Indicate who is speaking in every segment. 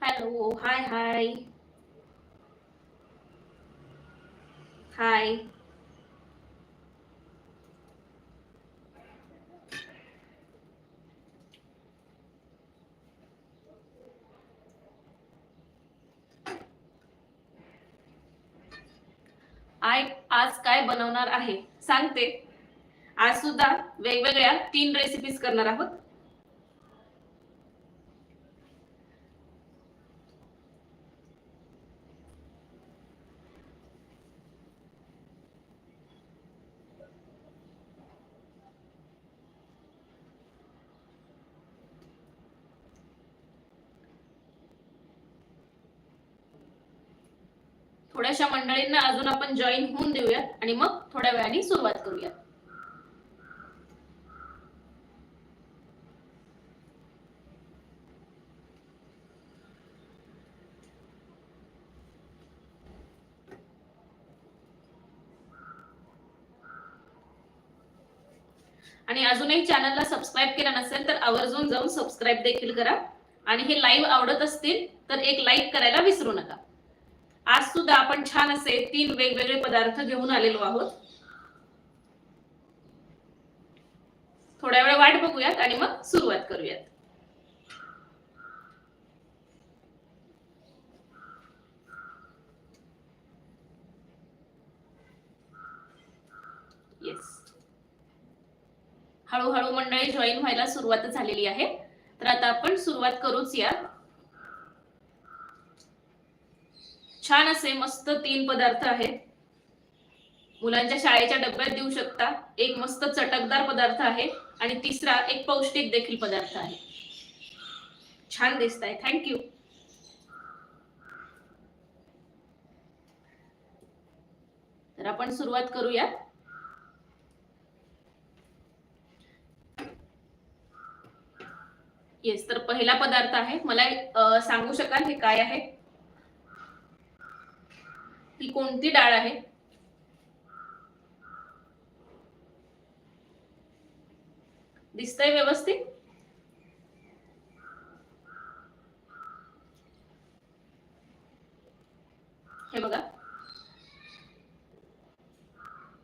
Speaker 1: Hello hi high high I आज काय बनवणार आहे? सांगते. आज सुद्धा वेगवेगळ्या तीन रेसिपीज करणार आहोत. मंडळींना अजून आपण जॉईन होऊन देऊयात आणि मग थोड्या वेळाने सुरुवात करूयात. आणि अजूनही चॅनलला सबस्क्राईब केलं नसेल तर आवर्जून जाऊन सबस्क्राईब देखील करा. आणि हे लाईव्ह आवडत असतील तर एक लाईक करायला विसरू नका. आज सुद्धा आपण छान असे तीन वेगवेगळे पदार्थ घेऊन आलेलो आहोत. थोड्या वेळ वाट बघूयात आणि मग सुरुवात करूयात. येस हळूहळू मंडळी जॉईन व्हायला सुरुवात झालेली आहे. तर आता आपण सुरुवात करूच या. छान असे मस्त तीन पदार्थ आहेत. मुलांच्या शाळेच्या डब्यात देऊ शकता. एक मस्त चटकदार पदार्थ आहे आणि तिसरा एक पौष्टिक देखील पदार्थ आहे. छान दिसत आहे थँक्यू तर आपण सुरुवात करूया येस तर पहिला पदार्थ आहे. मला सांगू शकाल हे काय आहे? ही कोणती डाळ आहे? दिसतंय व्यवस्थित? हे बघा.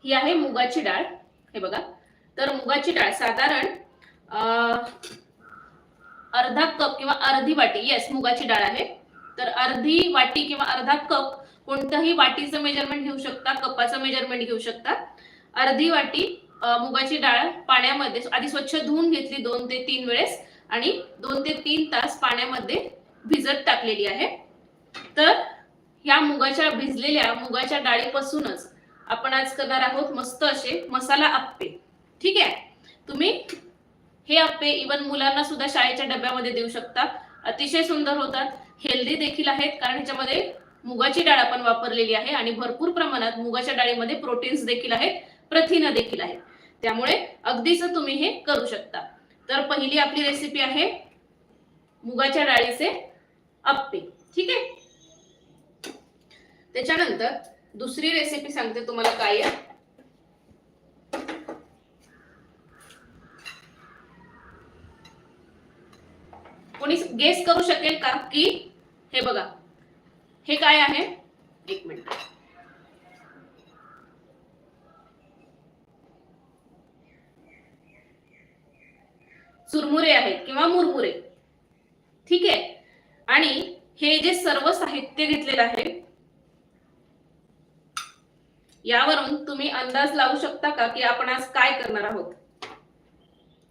Speaker 1: ही आहे मुगाची डाळ. हे बघा. तर मुगाची डाळ साधारण अं, अर्धा कप किंवा अर्धी वाटी येस मुगाची डाळ आहे. तर अर्धी वाटी किंवा अर्धा कप कोणतंही वाटीचं मेजरमेंट घेऊ शकता कपाचं मेजरमेंट घेऊ शकता. अर्धी वाटी मुगाची डाळ पाण्यामध्ये आधी स्वच्छ धुवून घेतली दोन ते तीन वेळेस आणि दोन ते तीन तास पाण्यामध्ये भिजत टाकलेली आहे. तर या मुगाच्या भिजलेल्या मुगाच्या डाळीपासूनच आपण आज करणार आहोत मस्त असे मसाला आप्पे. ठीक आहे? तुम्ही हे आप्पे इवन मुलांना सुद्धा शाळेच्या डब्यामध्ये देऊ शकता. अतिशय सुंदर होतात. हेल्दी देखील आहेत कारण ह्याच्यामध्ये मुगाची डाळ आपण वापरलेली आहे आणि भरपूर प्रमाणात मुगाच्या डाळीमध्ये प्रोटीन्स देखील आहेत प्रथिनं देखील आहेत. त्यामुळे अगदीच तुम्ही हे करू शकता. तर पहिली आपली रेसिपी आहे मुगाच्या डाळीचे अप्पे. ठीक आहे? त्याच्यानंतर दुसरी रेसिपी सांगते तुम्हाला काय आहे. कोणी गेस करू शकेल का की हे बघा. हे काय आहे? एक मिनिट. चुरमुरे आहेत किंवा मुरमुरे. ठीक आहे? आणि हे जे सर्व साहित्य घेतलेलं आहे यावरून तुम्ही अंदाज लावू शकता का की आपण आज काय करणार आहोत?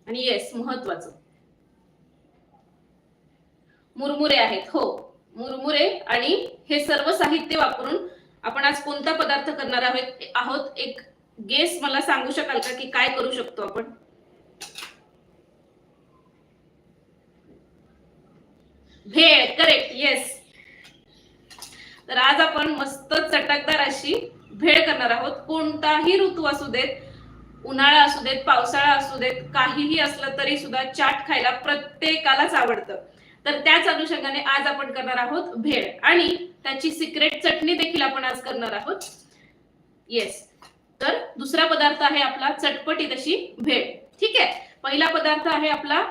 Speaker 1: आणि येस महत्वाचं मुरमुरे आहेत हो. मुरमुरे आणि हे सर्व साहित्य वापरून आपण आज कोणता पदार्थ करणार आहोत आहोत? एक गेस मला सांगू शकाल का की काय करू शकतो आपण? भेळ करेक्ट येस तर आज आपण मस्त चटकदार अशी भेळ करणार आहोत. कोणताही ऋतू असू देत उन्हाळा असू देत पावसाळा असू देत काहीही असलं तरी सुद्धा चाट खायला प्रत्येकालाच आवडतं. तर त्याच अनुषंगाने आज आपण करणार आहोत भेळ. आणि त्याची सिक्रेट चटणी देखील आपण आज करणार आहोत. येस तर दुसरा पदार्थ आहे आपला चटपटीत अशी भेळ. ठीक आहे? पहिला पदार्थ आहे आपला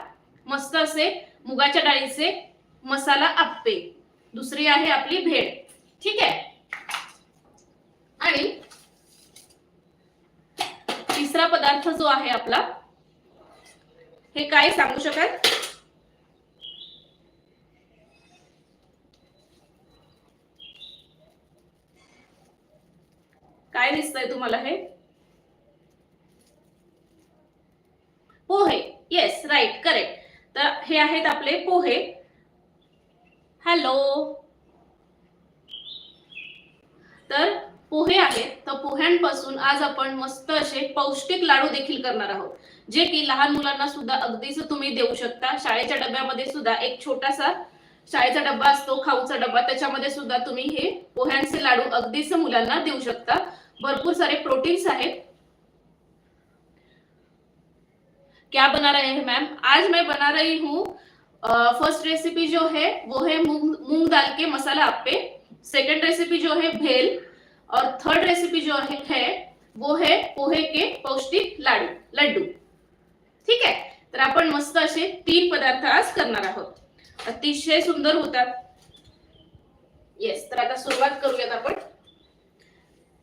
Speaker 1: मस्त असे मुगाच्या डाळीचे मसाला आप्पे. दुसरी आहे आपली भेळ. ठीक आहे? आणि तिसरा पदार्थ जो आहे आपला हे काय सांगू शकाल? काय दिसतंय तुम्हाला हे? पोहे. येस राईट करेक्ट तर हे आहेत आपले पोहे. हॅलो तर पोहे आहेत. तर पोह्यांपासून आज आपण मस्त असे पौष्टिक लाडू देखील करणार आहोत. जे की लहान मुलांना सुद्धा अगदीच तुम्ही देऊ शकता. शाळेच्या डब्यामध्ये सुद्धा एक छोटासा शाळेचा डब्बा असतो खाऊचा डब्बा. त्याच्यामध्ये सुद्धा तुम्ही हे पोह्यांचे लाडू अगदीच मुलांना देऊ शकता. भरपूर सारे प्रोटीन्स आहेत. क्या बना रहे हैं मैम आज मैं बना रही हूँ फर्स्ट रेसिपी जो है वो है मूंग मूंग दाल के मसाला अप्पे सेकंड रेसिपी जो है भेल. और थर्ड रेसिपी जो है, है वो है पोहे के पौष्टिक लाडू लड्डू. ठीक आहे तर आपण मस्त असे तीन पदार्थ आज करणार आहोत. अतिशय सुंदर होतात. येस तर आता सुरुवात करूयात आपण.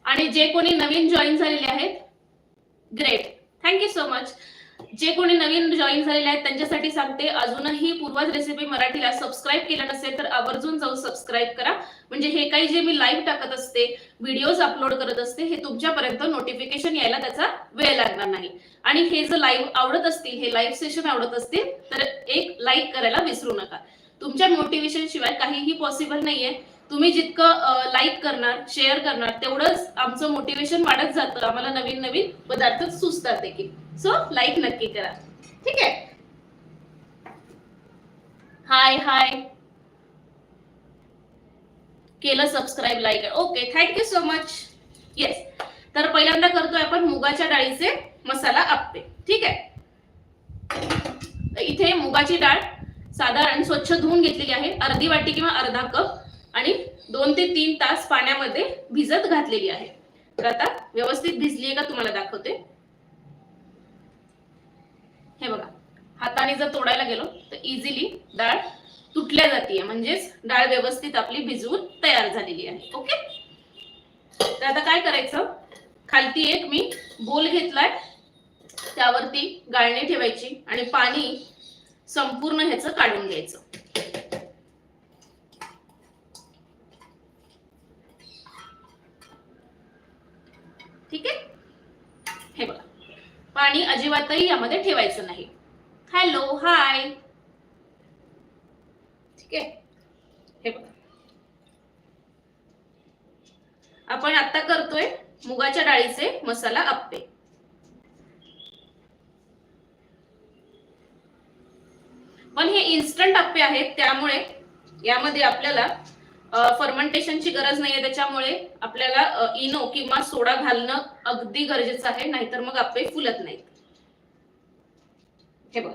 Speaker 1: आणि जे कोणी नवीन जॉईन झालेले आहेत ग्रेट थँक्यू सो मच जे कोणी नवीन जॉईन झालेले आहेत त्यांच्यासाठी सांगते अजूनही पूर्वज रेसिपी मराठीला सबस्क्राईब केलं नसेल तर आवर्जून जाऊन सबस्क्राईब करा. म्हणजे हे काही जे मी लाईव्ह टाकत असते व्हिडिओज अपलोड करत असते हे तुमच्यापर्यंत नोटिफिकेशन यायला त्याचा वेळ लागणार नाही. आणि हे जर लाईव्ह आवडत असतील हे लाईव्ह सेशन आवडत असतील तर एक लाईक करायला विसरू नका. तुमच्या मोटिवेशन शिवाय काहीही पॉसिबल नाहीये. तुम्ही जितकं लाईक करणार शेअर करणार तेवढंच आमचं मोटिवेशन वाढत जातं. आम्हाला नवीन नवीन पदार्थ सुचतात देखील. सो लाईक नक्की करा. ठीक आहे? हाय हाय केलं subscribe like okay thank you so much yes तर पहिल्यांदा करतोय आपण मुगाच्या डाळीचे मसाला आप्पे. ठीक आहे? इथे मुगाची डाळ साधारण स्वच्छ धुवून घेतलेली आहे. अर्धी वाटी किंवा अर्धा कप. आणि दोन ते तीन तास पाण्यामध्ये भिजत घातलेली आहे. तर आता व्यवस्थित भिजली आहे का तुम्हाला दाखवते. हे बघा हाताने जर तोडायला गेलो तर इझिली डाळ तुटल्या जाते म्हणजेच डाळ व्यवस्थित आपली भिजवून तयार झालेली आहे. ओके? तर आता काय करायचं? खालती एक मी बोल घेतलाय. त्यावरती गाळणी ठेवायची आणि पाणी संपूर्ण ह्याचं काढून घ्यायचं ठीक आहे हे बघा पाणी अजिबातही यामध्ये ठेवायचं नाही. हॅलो हाय ठीक आहे? हे बघा. आपण आता करतोय मुगाच्या डाळीचे मसाला अप्पे. पण हे इन्स्टंट अप्पे आहेत त्यामुळे यामध्ये आपल्याला फर्मेंटेशनची गरज नाहीये त्याच्यामुळे आपल्याला इनो किंवा सोडा घालणं अगदी गरजेचं आहे नाहीतर मग आपले फुलत नाहीत. हे बघ.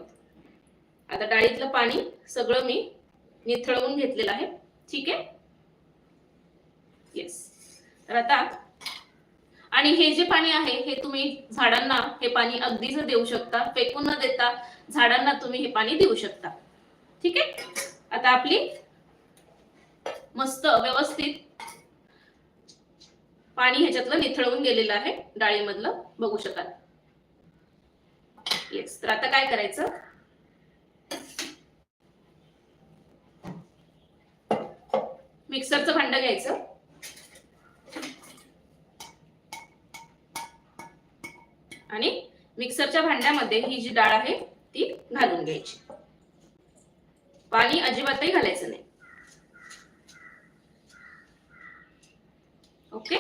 Speaker 1: आता डाळीतलं पाणी सगळं मी निथळवून घेतलेलं आहे. ठीक आहे? येस तर आता आणि हे जे पाणी आहे हे तुम्ही झाडांना हे पाणी अगदीच देऊ शकता फेकून न देता झाडांना तुम्ही हे पाणी देऊ शकता. ठीक आहे? आता आपली मस्त व्यवस्थित पाणी ह्याच्यातलं निथळवून गेलेलं आहे डाळीमधलं. बघू शकाल. येस तर आता काय करायचं? मिक्सरचं भांड घ्यायचं. आणि मिक्सरच्या भांड्यामध्ये ही जी डाळ आहे ती घालून घ्यायची. पाणी अजिबातही घालायचं नाही. ओके?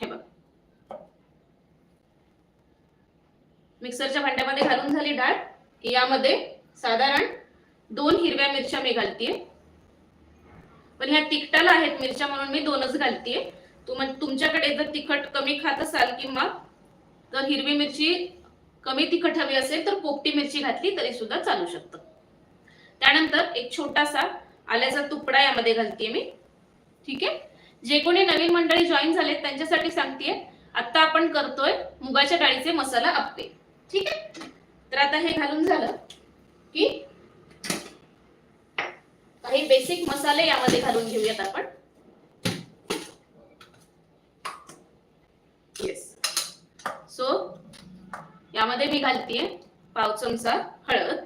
Speaker 1: हे बघ. मिक्सरच्या भांड्यामध्ये घालून झाली डाळ. यामध्ये साधारण दोन हिरव्या मिरच्या मी घालतीये. पण ह्या तिखटाला आहेत मिरच्या म्हणून मी दोनच घालतीये. तुम तुमच्याकडे जर तिखट कमी खात असाल किंवा जर हिरवी मिरची कमी तिखट हवी असेल तर पोपटी मिरची घातली तरी सुद्धा चालू शकतं. त्यानंतर एक छोटासा आल्याचा तुकडा यामध्ये घालतीये मी. ठीक आहे? जे कोणी नवीन मंडळी जॉईन झालेत त्यांच्यासाठी सांगतेय आता आपण करतोय मुगाच्या डाळीचे मसाला आप्पे. ठीक आहे? तर आता हे घालून झालं की काही काही बेसिक मसाले यामध्ये घालून घेऊयात आपण. येस सो यामध्ये मी घालतीये पाव चमचा हळद.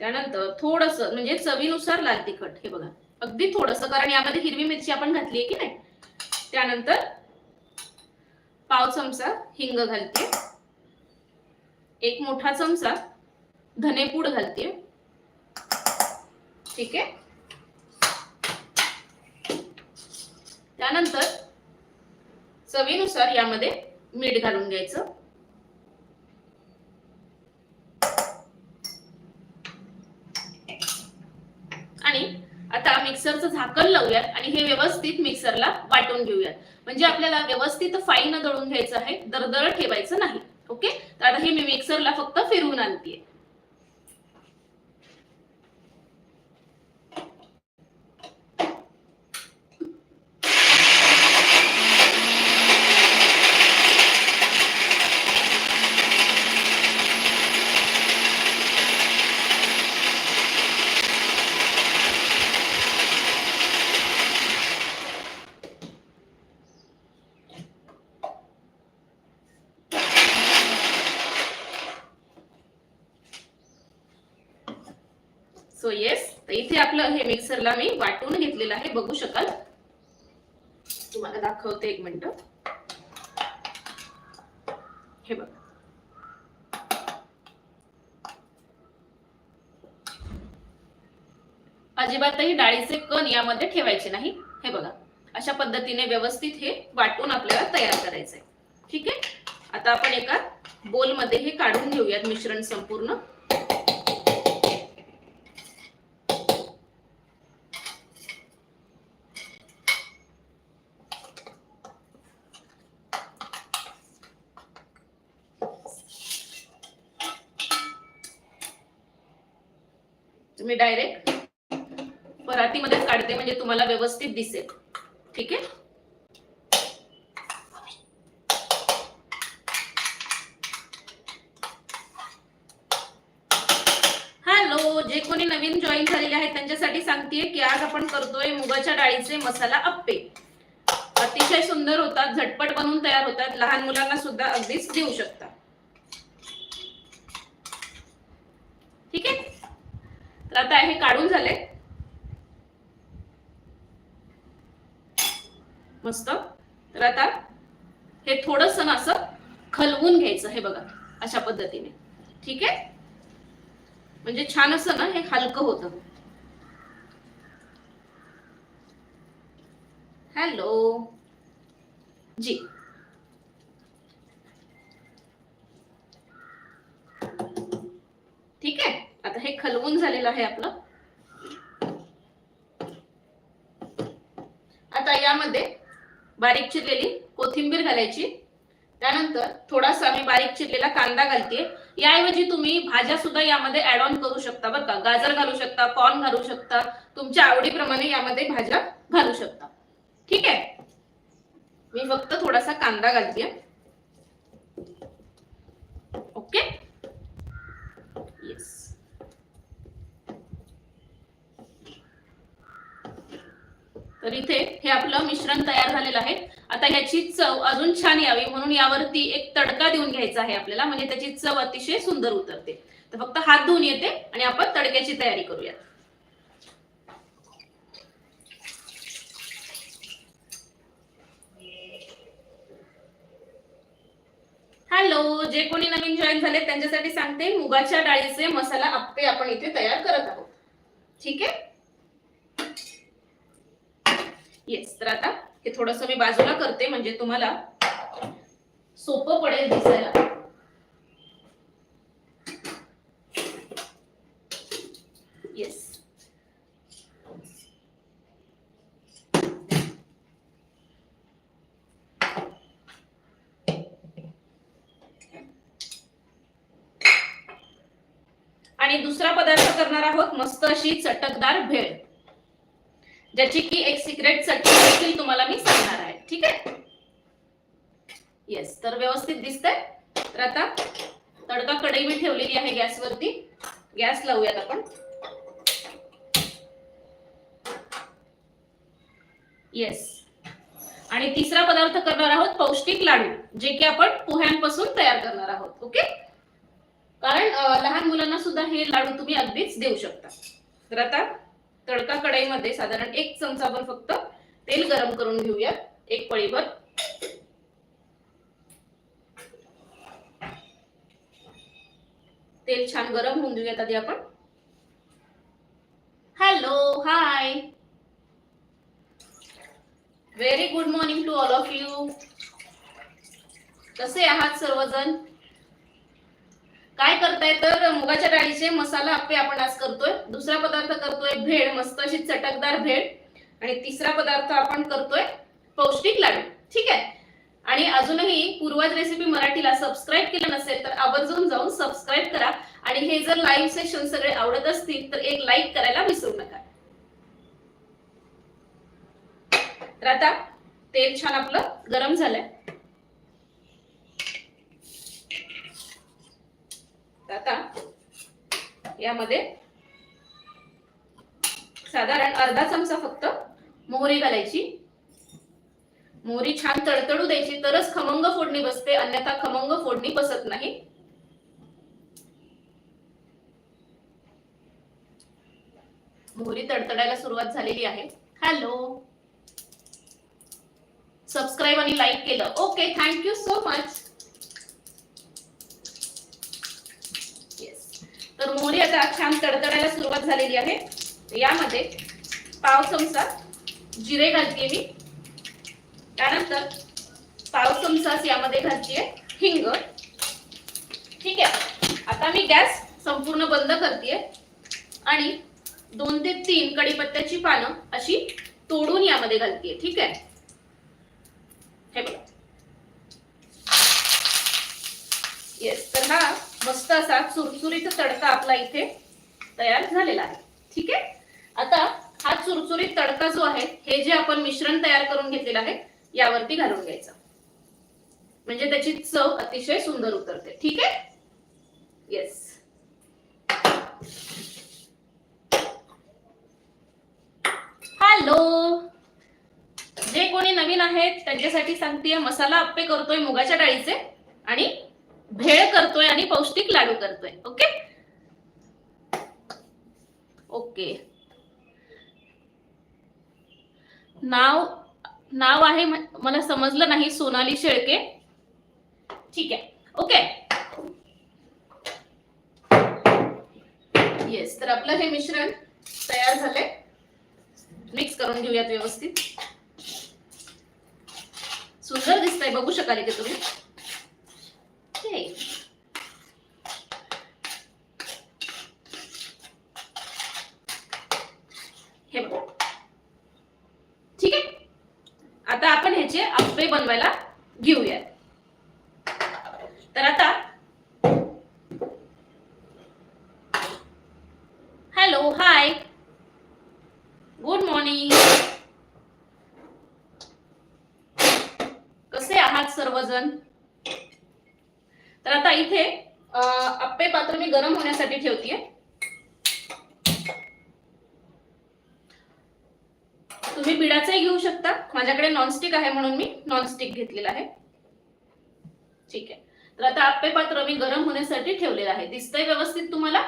Speaker 1: त्यानंतर थोडस म्हणजे चवीनुसार लाल तिखट हे बघा. अगदी थोडस कारण यामध्ये हिरवी मिरची आपण घातली की नाही? त्यानंतर पाव चमचा हिंग घालते एक मोठा चमचा धनेपूड घालते ठीक? आहे त्यानंतर चवीनुसार यामध्ये मीठ घालून घ्यायचं आणि आता मिक्सरचं झाकण लावूयात आणि हे व्यवस्थित मिक्सरला वाटून घेऊयात. म्हणजे आपल्याला व्यवस्थित फाईन दळून घ्यायचं आहे दरदर ठेवायचं नाही. ओके? तर आता हे मी मिक्सरला फक्त फिरवून आणते सो येस तर इथे आपलं हे मी वाटून घेतलेलं आहे बघू शकाल? तुम्हाला दाखवते एक मिनिट. हे बघ. अजिबातही डाळीचे कण यामध्ये ठेवायचे नाही. हे बघा. अशा पद्धतीने व्यवस्थित हे वाटून आपल्याला तयार करायचंय. ठीक आहे? आता आपण एका बोलमध्ये हे काढून घेऊयात मिश्रण संपूर्ण. तुम्ही डायरेक्ट परातीमध्येच काढते म्हणजे तुम्हाला व्यवस्थित दिसेल. ठीक आहे? हॅलो जे कोणी नवीन जॉईन झालेले आहेत त्यांच्यासाठी सांगतेय की आज आपण करतोय मुगाच्या डाळीचे मसाला अप्पे. अतिशय सुंदर होतात झटपट बनवून तयार होतात. लहान मुलांना सुद्धा अगदीच देऊ शकता ठीक आहे तर आता हे काढून झाले. मस्त. तर आता हे थोडस ना असं खलवून घ्यायचं हे बघा अशा पद्धतीने. ठीक आहे? म्हणजे छान असं ना हे हलकं होतं. हॅलो. जी. ठीक आहे? आता हे खलवून झालेलं आहे आपलं. आता यामध्ये बारीक चिरलेली कोथिंबीर घालायची. त्यानंतर थोडासा मी बारीक चिरलेला कांदा घालते. याऐवजी तुम्ही भाज्या सुद्धा यामध्ये ऍड ऑन करू शकता बरं का. गाजर घालू शकता कॉर्न घालू शकता. तुमच्या आवडीप्रमाणे यामध्ये भाज्या घालू शकता. ठीक आहे? मी फक्त थोडासा कांदा घालते ओके येस तर इथे हे आपलं मिश्रण तयार झालेलं आहे. आता ह्याची चव अजून छान यावी म्हणून यावरती एक तडका देऊन घ्यायचा आहे आपल्याला म्हणजे त्याची चव अतिशय सुंदर उतरते. तर फक्त हात धुवून येते आणि आपण तडक्याची तयारी करूया. हॅलो जे कोणी नवीन जॉईन झाले त्यांच्यासाठी सांगते मुगाच्या डाळीचे मसाला आप्पे आपण इथे तयार करत आहोत. ठीक आहे? येस तर आता हे थोडस मी बाजूला करते म्हणजे तुम्हाला सोपं पडेल दिसायला. येस आणि दुसरा पदार्थ करणार आहोत मस्त अशी चटकदार भेळ. ज्याची की एक सिक्रेट सट्टी देखील तुम्हाला मी सांगणार आहे. ठीक आहे? येस तर व्यवस्थित दिसतंय? तर आता तडका कढई मी ठेवलेली आहे गॅसवरती. गॅस लावूयात आपण. येस आणि तिसरा पदार्थ करणार आहोत पौष्टिक लाडू जे की आपण पोह्यांपासून तयार करणार आहोत. ओके कारण लहान मुलांना सुद्धा हे लाडू तुम्ही अगदीच देऊ शकता. तर आता तडका कढईमध्ये साधारण एक चमचाभर फक्त तेल गरम करून घेऊया एक पळीभर. तेल छान गरम होऊन देऊयात आधी आपण. Hello hi very good morning to all of you कसे आहात सर्वजण? काय करताय तर मुगाच्या डाळीचे मसाला आप्पे आपण आज करतोय. दुसरा पदार्थ करतोय भेळ मस्त अशी चटकदार भेळ. आणि तिसरा पदार्थ आपण करतोय पौष्टिक लाडू. ठीक आहे? आणि अजूनही पूर्वज रेसिपी मराठीला सबस्क्राईब केलं नसेल तर आवर्जून जाऊन सबस्क्राईब करा. आणि हे जर लाईव्ह सेशन सगळे आवडत असतील तर एक लाईक करायला विसरू नका. तर आता तेल छान आपलं गरम झालंय. आता यामध्ये साधारण अर्धा चमचा फक्त मोहरी घालायची. मोहरी छान तडतडू द्यायची तरच खमंग फोडणी बसते अन्यथा खमंग फोडणी बसत नाही. मोहरी तडतडायला सुरुवात झालेली आहे. हॅलो. सबस्क्राईब आणि लाईक केलं. Okay thank you so much yes तर मोहरी आता छान तडतडायला सुरुवात झालेली आहे. यामध्ये पाव चमचा जिरे घालते मी. त्यानंतर पाव चमचाच यामध्ये घालतीये हिंग. ठीक आहे? आता मी गॅस संपूर्ण बंद करते आणि दोन ते तीन कडीपत्त्याची पानं अशी तोडून यामध्ये घालते ठीक आहे? हे बघा. येस तर हा मस्त असा चुरचुरीत तडका आपला इथे तयार झालेला आहे. ठीक आहे? आता हा चुरचुरीत तडका जो आहे हे जे आपण मिश्रण तयार करून घेतलेलं आहे यावरती घालून घ्यायचं. म्हणजे त्याची चव अतिशय सुंदर उतरते. ठीक आहे? येस हॅलो जे कोणी नवीन आहेत त्यांच्यासाठी सांगते मसाला आप्पे करतोय मुगाच्या डाळीचे आणि भेळ करतोय आणि पौष्टिक लाडू करतोय. ओके? ओके. नाव नाव आहे मला समजलं नाही सोनाली शेळके. ठीक आहे. ओके. येस तर आपलं हे मिश्रण तयार झालंय. मिक्स करून घेऊयात व्यवस्थित. सुंदर दिसतंय बघू शकाल इथे तुम्ही. Okay. हे बघा. ठीक आहे? आता आपण ह्याचे आप्पे बनवायला घेऊयात तर आता हॅलो हाय गुड मॉर्निंग कसे आहात सर्वजण तर आता इथे अं, आप्पे पात्र मी गरम होण्यासाठी ठेवतीये तुम्ही बिडाचाही घेऊ शकता माझ्याकडे नॉनस्टिक आहे म्हणून मी नॉनस्टिक घेतलेला आहे. ठीक आहे. तर आता आपे पात्र मी गरम होण्यासाठी ठेवलेलं आहे. दिसतंय व्यवस्थित तुम्हाला?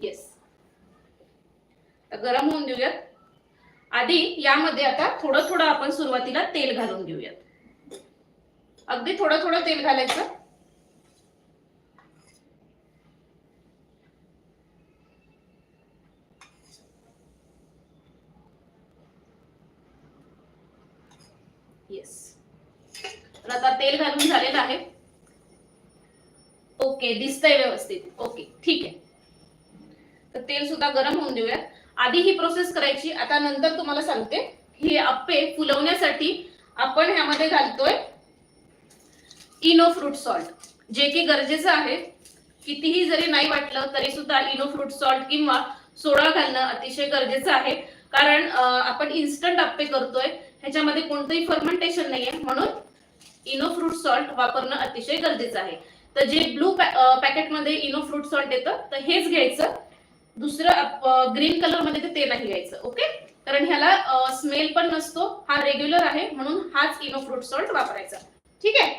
Speaker 1: येस गरम होऊन देऊयात. आधी यामध्ये आता थोडं थोडं आपण सुरुवातीला तेल घालून घेऊयात. अगदी थोडं थोडं तेल घालायचं येस तर आता तेल घालून झालेलं आहे ओके दिसतंय व्यवस्थित ओके ठीक आहे तर तेल सुद्धा गरम होऊन देऊया आधी ही प्रोसेस करायची. आता नंतर तुम्हाला सांगते. हे अप्पे फुलवण्यासाठी आपण ह्यामध्ये घालतोय इनो फ्रूट सॉल्ट. जे की गरजेचं आहे. कितीही जरी नाही वाटलं तरी सुद्धा इनो फ्रूट सॉल्ट किंवा सोडा घालणं अतिशय गरजेचं आहे. कारण आपण इन्स्टंट अप्पे करतोय. ह्याच्यामध्ये कोणतंही फर्मेंटेशन नाहीये. म्हणून इनो फ्रूट सॉल्ट वापरणं अतिशय गरजेचं आहे. तर जे ब्लू पॅकेटमध्ये इनो फ्रूट सॉल्ट येतं तर हेच घ्यायचं. दुसरं ग्रीन कलरमध्ये ते नाही घ्यायचं ओके कारण ह्याला स्मेल पण नसतो हा रेग्युलर आहे म्हणून हाच इनो फ्रूट सॉल्ट वापरायचा. ठीक आहे?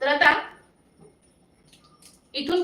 Speaker 1: तर आता इथून